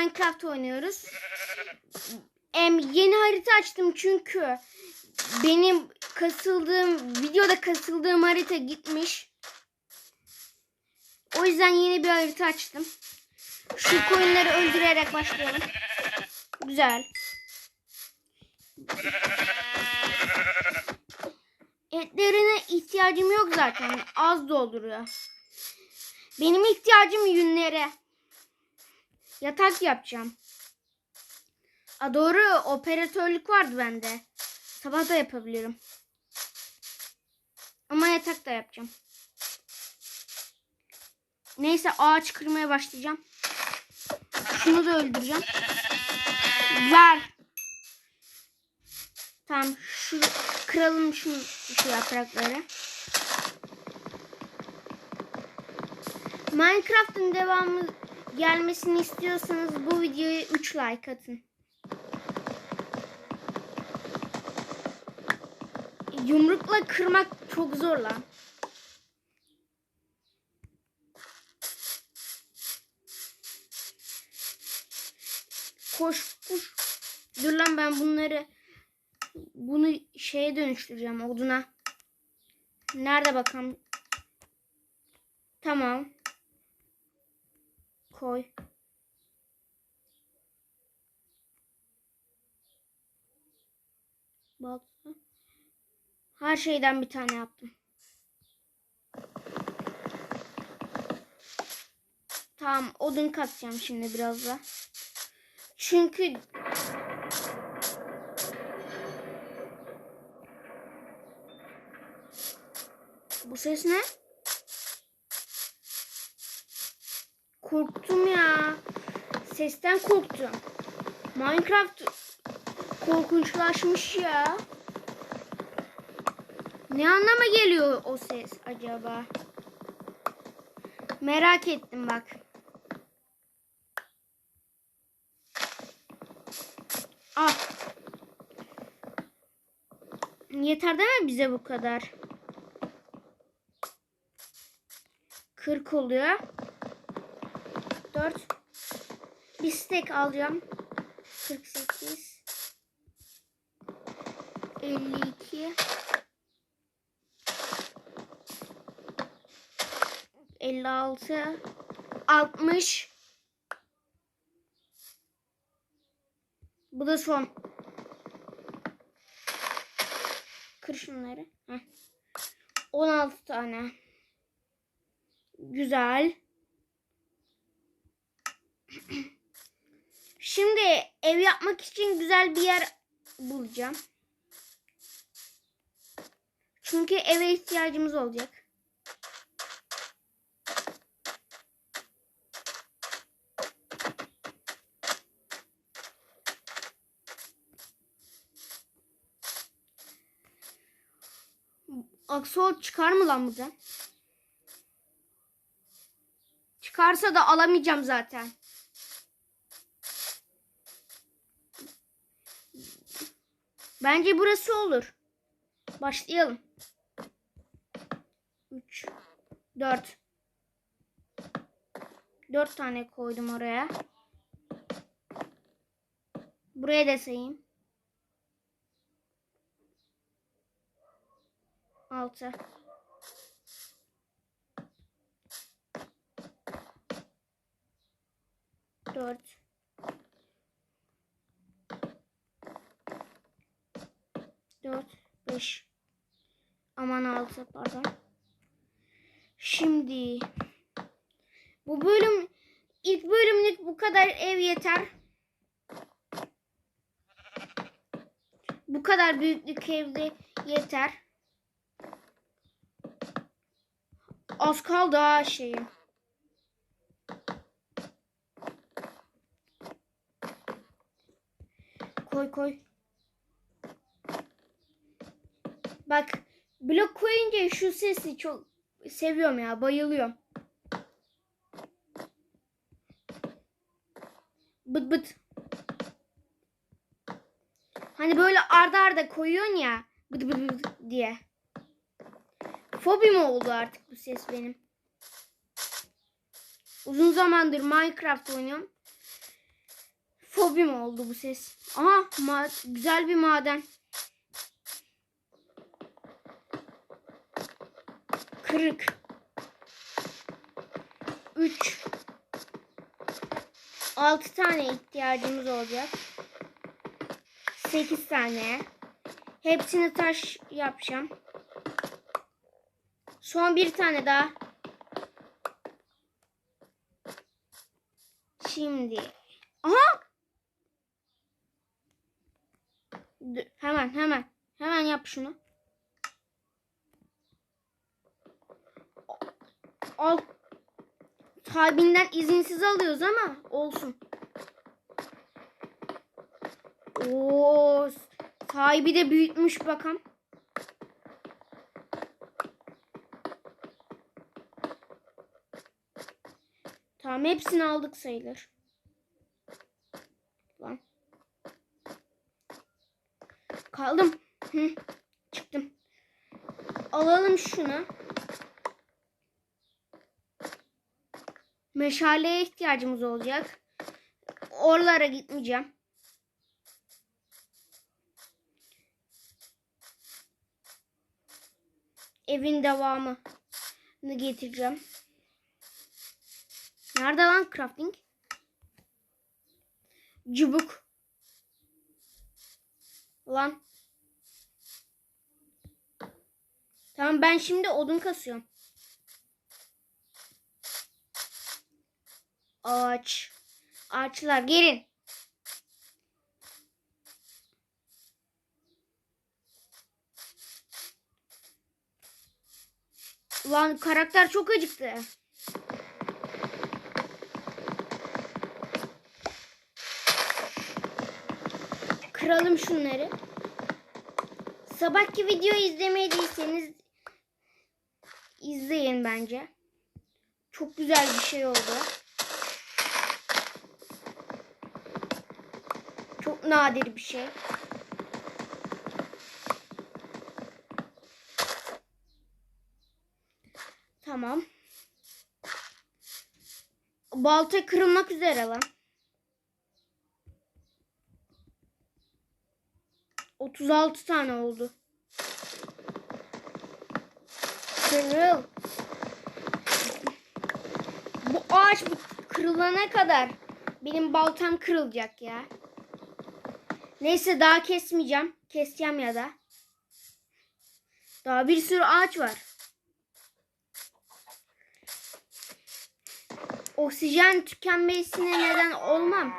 Minecraft oynuyoruz. Em, yeni harita açtım çünkü benim kasıldığım videoda kasıldığım harita gitmiş. O yüzden yeni bir harita açtım. Şu koyunları öldürerek başlayalım. Güzel. Etlerine ihtiyacım yok zaten. Az dolduruyor. Benim ihtiyacım yünlere. Yatak yapacağım. A doğru operatörlük vardı bende. Sabah da yapabilirim. Ama yatak da yapacağım. Neyse ağaç kırmaya başlayacağım. Şunu da öldüreceğim. Ver. Tamam şu kıralım şu, şu yaprakları. Minecraft'ın devamı gelmesini istiyorsanız bu videoya 3 like atın. Yumrukla kırmak çok zor lan. Koş koş. Dur lan ben bunları bunu şeye dönüştüreceğim oduna. Nerede bakalım? Tamam. Koy. Balta. Her şeyden bir tane yaptım. Tamam odun katacağım şimdi biraz da. Çünkü bu ses ne? Korktum ya. Sesten korktum. Minecraft korkunçlaşmış ya. Ne anlama geliyor o ses acaba? Merak ettim bak. Ah. Yeter mi bize bu kadar? 40 oluyor. 4 bir steak alacağım. 48 52 56 60 Bu da son. Kır. Heh. 16 tane. Güzel. Şimdi ev yapmak için güzel bir yer bulacağım. Çünkü eve ihtiyacımız olacak. Aksol çıkar mı lan buradan? Çıkarsa da alamayacağım zaten. Bence burası olur. Başlayalım. 3 4 4 tane koydum oraya. Buraya da sayayım. 6 4 4 5 Aman 6 pardon. Şimdi bu bölüm ilk bölümlük bu kadar ev yeter. Bu kadar büyüklük evde yeter. Az kaldı ha şeyim. Koy koy. Bak blok koyunca şu sesi çok seviyorum ya bayılıyorum. Bıt bıt. Hani böyle arda arda koyuyorsun ya bıt bıt bıt diye. Fobim oldu artık bu ses benim. Uzun zamandır Minecraft oynuyorum. fobim oldu bu ses. Aha güzel bir maden. Kırık. 3 6 tane ihtiyacımız olacak. 8 tane. Hepsini taş yapacağım. Son bir tane daha. Şimdi. Aha! Dur, hemen hemen. Hemen yap şunu. Al. Sahibinden izinsiz alıyoruz ama olsun. Oo, sahibi de büyütmüş bakalım. Tamam hepsini aldık sayılır. Lan. Kaldım. Hı, çıktım. Alalım şunu. Meşaleye ihtiyacımız olacak. Oralara gitmeyeceğim. Evin devamını getireceğim. Nerede lan crafting? Çubuk. Lan. Tamam ben şimdi odun kasıyorum. Ağaç. Ağaçlar gelin. Ulan karakter çok acıktı. Kıralım şunları. Sabahki videoyu izlemediyseniz izleyin bence. Çok güzel bir şey oldu. Çok nadir bir şey. Tamam. Balta kırılmak üzere lan. 36 tane oldu. Kırıl. Bu ağaç kırılana kadar benim baltam kırılacak ya. Neyse daha kesmeyeceğim. Keseceğim ya da. Daha bir sürü ağaç var. Oksijen tükenmesine neden olmam.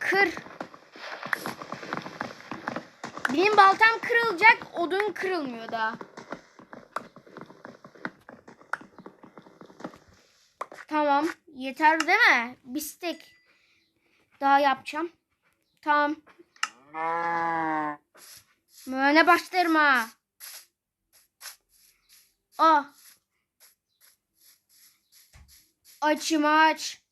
Kır. Benim baltam kırılacak, odun kırılmıyor daha. Tamam, yeter değil mi? Bir stek daha yapacağım. Tamam. Möne başlarım ha. Ah. Açım aç.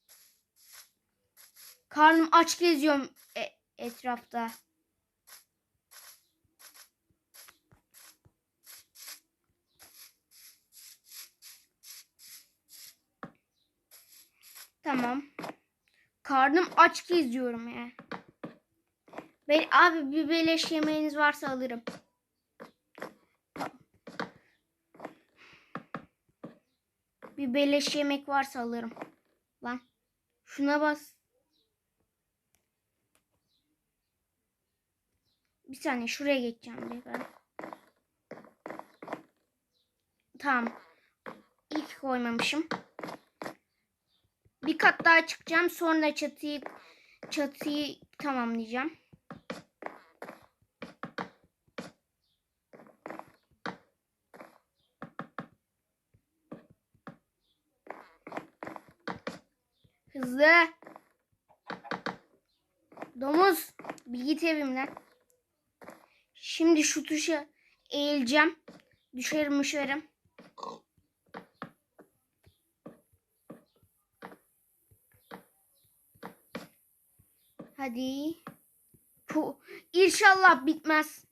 Karnım aç geziyorum e- etrafta. Tamam. Karnım aç geziyorum ya. Ben, abi bir beleş yemeğiniz varsa alırım. Bir beleş yemek varsa alırım. Lan. Şuna bas. Bir saniye şuraya geçeceğim bir ben. Tamam. İlk koymamışım. Bir kat daha çıkacağım. Sonra çatıyı çatıyı tamamlayacağım. Hızlı. Domuz. Bir git evimden. Şimdi şu tuşa eğileceğim. Düşerim düşerim. Hadi. Pu İnşallah bitmez.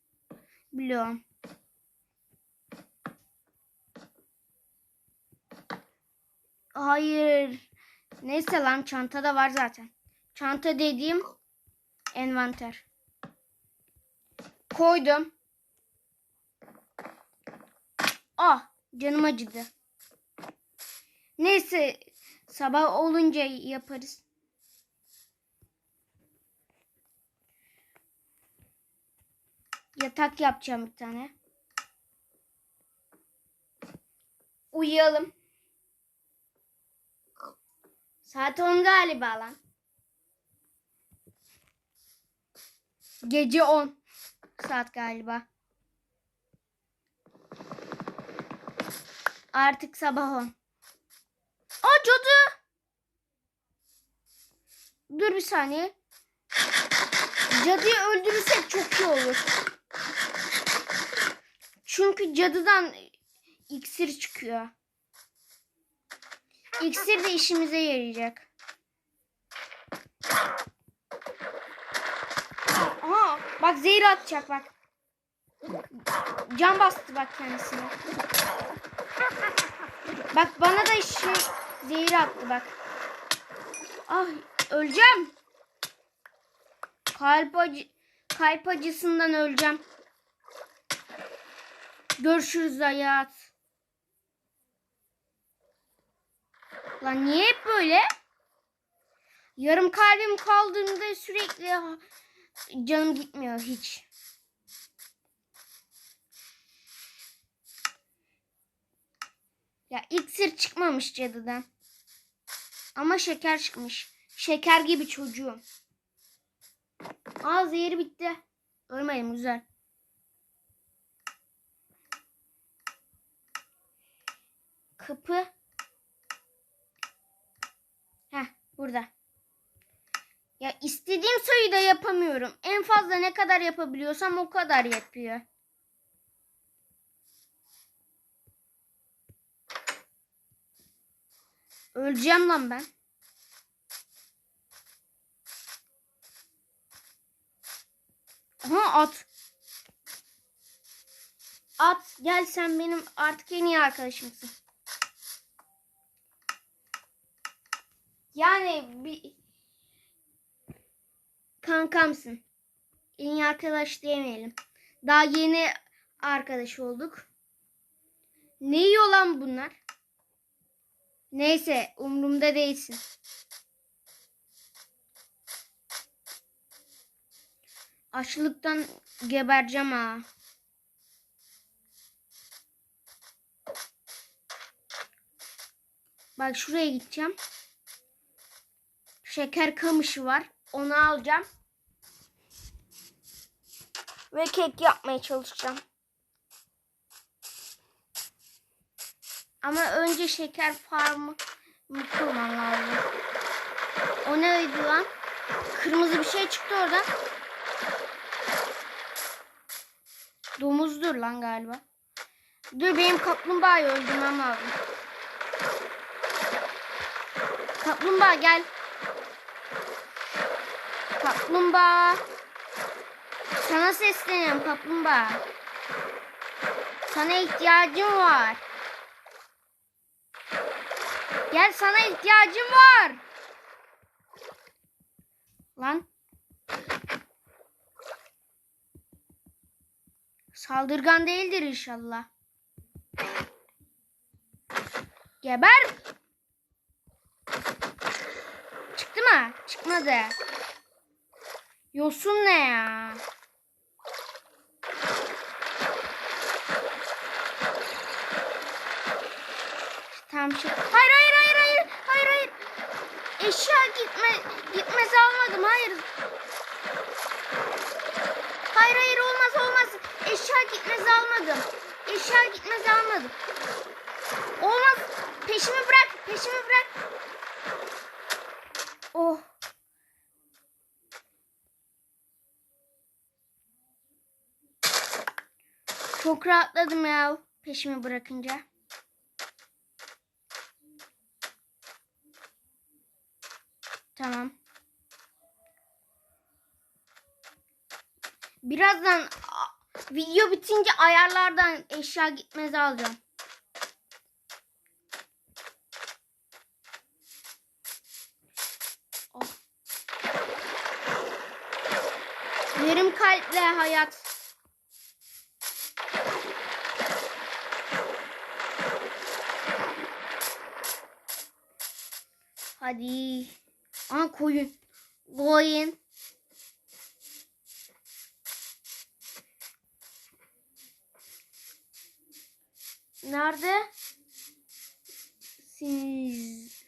Biliyorum. Hayır. Neyse lan çantada var zaten. Çanta dediğim envanter. Koydum. Ah canım acıdı. Neyse sabah olunca yaparız. Yatak yapacağım bir tane. Uyuyalım. Saat 10 galiba lan. Gece 10 saat galiba. Artık sabah 10. Aa cadı. Dur bir saniye. Cadıyı öldürürsek çok iyi olur. Çünkü cadıdan iksir çıkıyor. İksir de işimize yarayacak. Aha bak zehir atacak bak. Can bastı bak kendisine. Bak bana da şey zehir attı bak. Ah öleceğim. Kalp acı kalp acısından öleceğim. Görüşürüz hayat. Lan niye hep böyle? Yarım kalbim kaldığında sürekli canım gitmiyor hiç. Ya iksir çıkmamış cadıdan. Ama şeker çıkmış. Şeker gibi çocuğum. Aa zehri bitti. Ölmedim güzel. Kapı. Heh burada. Ya istediğim sayıda yapamıyorum. En fazla ne kadar yapabiliyorsam o kadar yapıyor. Öleceğim lan ben. Aha at. At gel sen benim artık en iyi arkadaşımsın. Yani bir kankamsın. En iyi arkadaş diyemeyelim. Daha yeni arkadaş olduk. Ne yiyor lan bunlar? Neyse umurumda değilsin. Açlıktan gebereceğim ha. Bak şuraya gideceğim. Şeker kamışı var. Onu alacağım. Ve kek yapmaya çalışacağım. Ama önce şeker farmı kurmam lazım. O neydi lan? Kırmızı bir şey çıktı oradan. Domuzdur lan galiba. Dur benim kaplumbağayı öldürmem lazım. Kaplumbağa gel. Kaplumbağa. Sana sesleniyorum kaplumbağa. Sana ihtiyacım var. Gel sana ihtiyacım var. Lan. Saldırgan değildir inşallah. Geber. Çıktı mı? Çıkmadı. Yosun ne ya? Tamam şu. Hayır hayır hayır hayır. Hayır hayır. Eşya gitme gitmez almadım. Hayır. Hayır hayır olmaz olmaz. Eşya gitmez almadım. Eşya gitmez almadım. Olmaz. Peşimi bırak. Peşimi bırak. rahatladım ya peşimi bırakınca. Tamam. Birazdan video bitince ayarlardan eşya gitmez alacağım. Oh. Yarım kalple hayat Hadi. Aa koyun. Koyun. Nerede? Siz.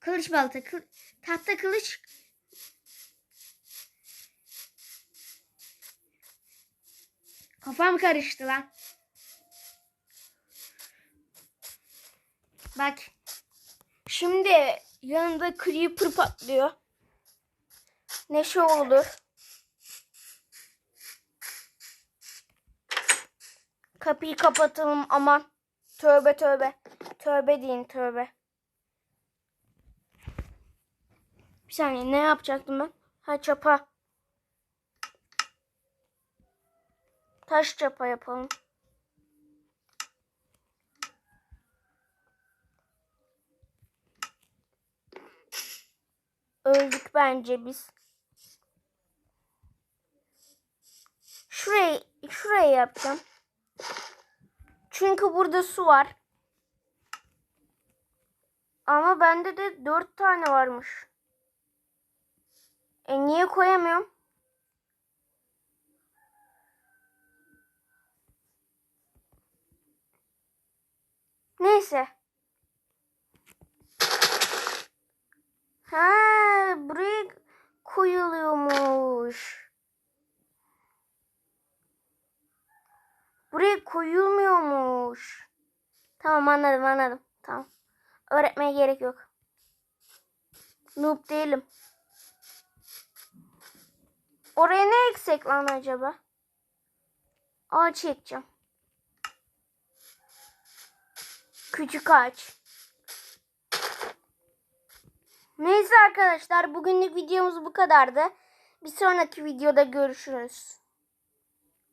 Kılıç balta. Kıl... Tahta kılıç. Kafam karıştı lan. Bak. Şimdi yanında creeper patlıyor. Neşe olur. Kapıyı kapatalım aman. Tövbe tövbe. Tövbe deyin tövbe. Bir saniye ne yapacaktım ben? Ha çapa. Taş çapa yapalım. Öldük bence biz. Şurayı, şuraya yapacağım. Çünkü burada su var. Ama bende de dört tane varmış. E niye koyamıyorum? Neyse. Ha, buraya koyuluyormuş. Buraya koyulmuyormuş. Tamam anladım anladım. Tamam. Öğretmeye gerek yok. Noob değilim. Oraya ne eksik lan acaba? Ağaç ekeceğim. Küçük ağaç. Neyse arkadaşlar bugünlük videomuz bu kadardı. Bir sonraki videoda görüşürüz.